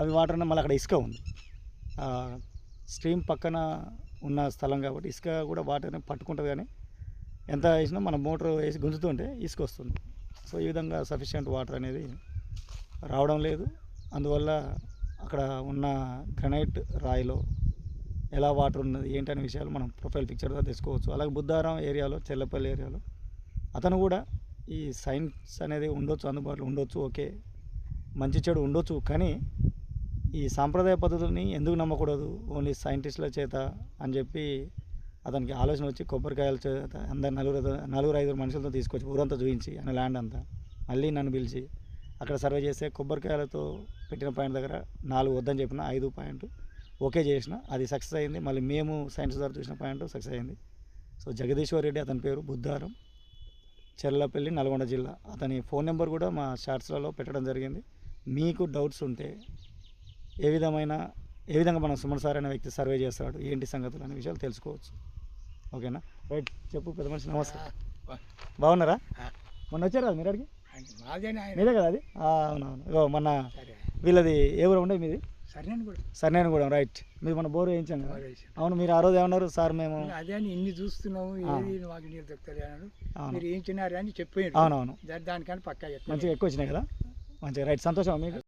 అవి వాటర్ మళ్ళీ అక్కడ ఇసుక ఉంది. స్ట్రీమ్ పక్కన ఉన్న స్థలం కాబట్టి ఇసుక కూడా వాటర్ని పట్టుకుంటుంది కానీ ఎంత వేసినా మనం మోటార్ వేసి గుంజుతుంటే ఇసుక వస్తుంది. సో ఈ విధంగా సఫిషియెంట్ వాటర్ అనేది రావడం లేదు. అందువల్ల అక్కడ ఉన్న గ్రనైట్ రాయిలో ఎలా వాటర్ ఉన్నది ఏంటనే విషయాలు మనం ప్రొఫైల్ పిక్చర్గా తెలుసుకోవచ్చు. అలాగే బుద్ధారం ఏరియాలో చెల్లపల్లి ఏరియాలో అతను కూడా ఈ సైన్స్ అనేది ఉండొచ్చు అందుబాటులో ఉండొచ్చు ఓకే. మంచి చెడు ఉండొచ్చు కానీ ఈ సాంప్రదాయ పద్ధతుల్ని ఎందుకు నమ్మకూడదు? ఓన్లీ సైంటిస్టుల చేత అని చెప్పి అతనికి ఆలోచన వచ్చి కొబ్బరికాయల చేత అందరు నలుగురు నలుగురు ఐదుగురు మనుషులతో తీసుకొచ్చి ఊరంతా చూపించి ఆయన ల్యాండ్ అంతా. మళ్ళీ నన్ను పిలిచి అక్కడ సర్వే చేస్తే కొబ్బరికాయలతో పెట్టిన పాయింట్ దగ్గర నాలుగు వద్దని చెప్పిన ఐదు పాయింట్ ఓకే చేసిన అది సక్సెస్ అయింది. మళ్ళీ మేము సైన్స్ ద్వారా చూసిన పాయింట్ సక్సెస్ అయింది. సో జగదీశ్వర్ రెడ్డి అతని పేరు బుద్ధారం. చెర్లపల్లి నల్గొండ జిల్లా. అతని ఫోన్ నెంబర్ కూడా మా షార్ట్స్లలో పెట్టడం జరిగింది. మీకు డౌట్స్ ఉంటే ఏ విధమైన ఏ విధంగా మనం సుమన్ సార్ అనే వ్యక్తి సర్వే చేస్తాడు ఏంటి సంగతులు అనే విషయాలు తెలుసుకోవచ్చు. ఓకేనా? రైట్ చెప్పు పెద్ద మనిషి నమస్తే. బాగున్నారా? మొన్న వచ్చారు కదా మీరు అడిగి మీదే కదా అది? అవునవును. ఇగో మొన్న వీళ్ళది ఏ ఊరు ఉండే మీది? సరేనండి కూడా సరేనేను కూడా రైట్. మీరు మన బోర్ వేయించాం కదా. అవును మీరు ఆ రోజు ఏమన్నారు? సార్ మేము అదే అని ఇన్ని చూస్తున్నాము. ఏది మాకు నీళ్ళు దొరుకుతుంది అన్నాడు. అవును. మీరు ఏం తిన్నారు అని చెప్పారు అవునవును. దానికని పక్కా మంచిగా ఎక్కువ వచ్చినాయి కదా? మంచిగా రైట్. సంతోషం మీకు?